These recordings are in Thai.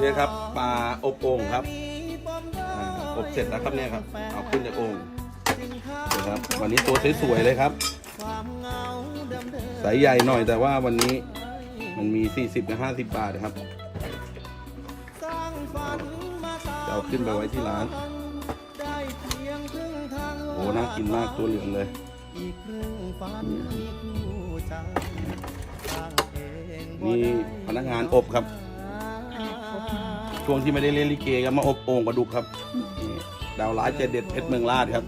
เนี่ยครับปลาอบโอ่งครับอบเสร็จแล้วครับเนี่ยครับเอาขึ้นจากโอ่งนะครับวันนี้ตัวสวยๆเลยครับสายใหญ่หน่อยแต่ว่าวันนี้มันมี 40กับ50 บาทนะครับจะเอาขึ้นไปไว้ที่ร้านโอ้น่ากินมากตัวเหลืองเลยนี่พนักงานอบครับ ช่วงที่ไม่ได้เล่นลิเกก็มาอบโอ่งปลาดุกครับนี่ดาวร้ายเจเด็ดเพชรเมืองราชครับ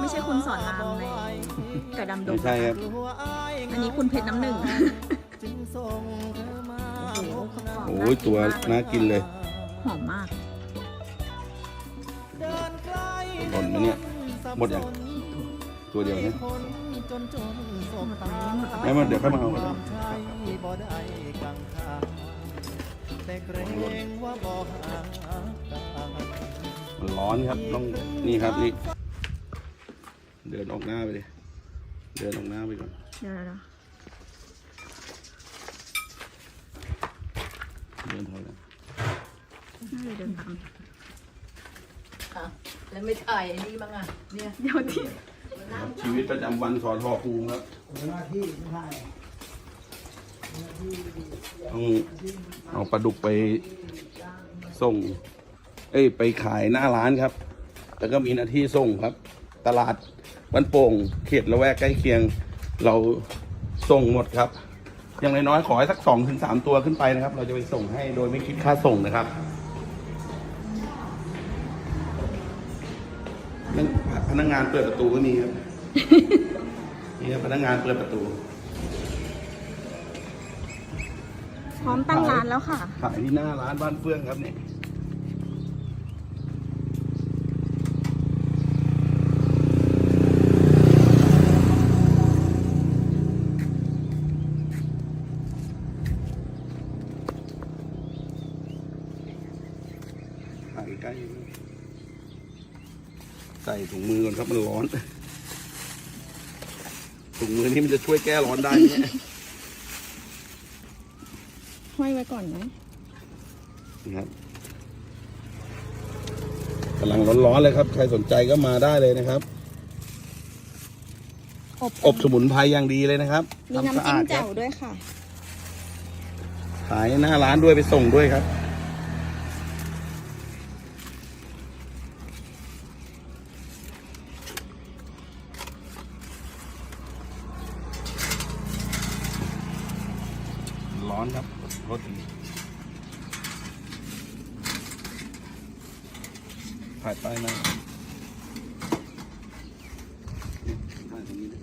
ไม่ใช่คุณสอนรามในกระดำดงไม่ใช่ครับ อันนี้คุณเพชรน้ำหนึ่งโอ้โหกระป๋องโอ้ยตัวน่ากินเลย หอมมากหล่นไหมเนี่ย หมดยัง ตัวเดียวนะไม่มันเดี๋ยวค่อยมาเอาก่อนมันร้อนครับต้องนี่ครับนี่เดินออกหน้าไปเลยเดินออกหน้าไปก่อนเดี๋ยวนะเดินถอยหลังน่าจะเดินตามอะแล้วไม่ถ่ายไอ้นี่บ้างอะเนี่ยเดี๋ยวที่ครับ ชีวิตประจำวันสอนทอภูมิครับต้องเอาปลาดุกไปส่ง เอ้ยไปขายหน้าร้านครับ แล้วก็มีหน้าที่ส่งครับ ตลาดบ้านโป่งเขตละแวกใกล้เคียง เราส่งหมดครับ อย่างน้อยๆขอให้สักสองถึงสามตัวขึ้นไปนะครับ เราจะไปส่งให้โดยไม่คิดค่าส่งนะครับ นั่นพนักงานเปิดประตูก็มีครับ นี่ครับพนักงานเปิดประตู พร้อมตั้งร้านแล้วค่ะ ขายที่หน้าร้านบ้านเฟื่องครับเนี่ยขายใกล้ ใส่ถุงมือก่อนครับมันร้อน ถุงมือนี้มันจะช่วยแก้ร้อนได้ไหมเนี่ยห้อยไว้ก่อนนะนะครับกำลังร้อนๆเลยครับ ใครสนใจก็มาได้เลยนะครับ อบอบสมุนไพรอย่างดีเลยนะครับมีน้ำทำสะจิ้อามดคแจ่รับวด้วยค่ะ ขายหน้าร้านด้วยไปส่งด้วยครับ ร้อนครับรถดีถ่ายป้น้ถ่ายตรงนี้นะ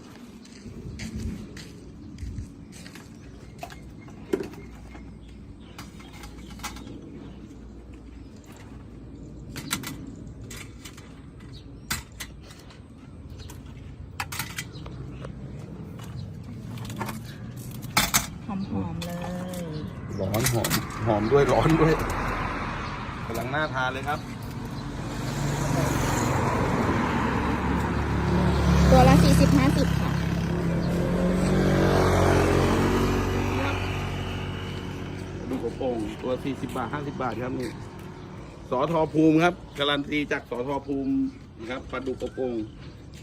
หอมๆเลย ร้อนหอมหอมด้วยร้อนด้วยกำลังน่าทานเลยครับ ตัวละสี่สิบห้าสิบค่ะครับดูกระโปรงตัว40บาท50บาทครับนี่สอทอภูมิครับการันตีจากสอทอภูมินะครับปลาดุกกระโปรง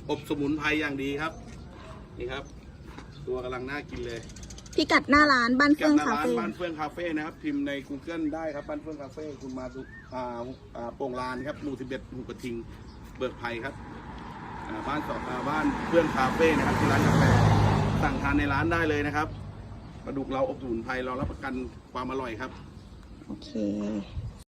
อบสมุนไพรอย่างดีครับ นี่ครับ ตัวกำลังน่ากินเลย พิกัดหน้าร้านบ้านกัเฟื่องหน้าคาร้านเฟ่บ้านเฟื่องคาเฟ่นะครับ พิมพ์ใน Google ได้ครับบ้านเฟื่องคาเฟ่คุณมาดูอ่าอ่าโป่งลานครับหมู่11หมู่กระทิงเบิกไผ่ครับอ่าบ้านสออ่าบ้านเฟื่องคาเฟ่นะครับที่ร้านกาแฟสั่งทานในร้านได้เลยนะครับปลาดุกเราอบสมุนไพรเรารับประกันความอร่อยครับ โอเค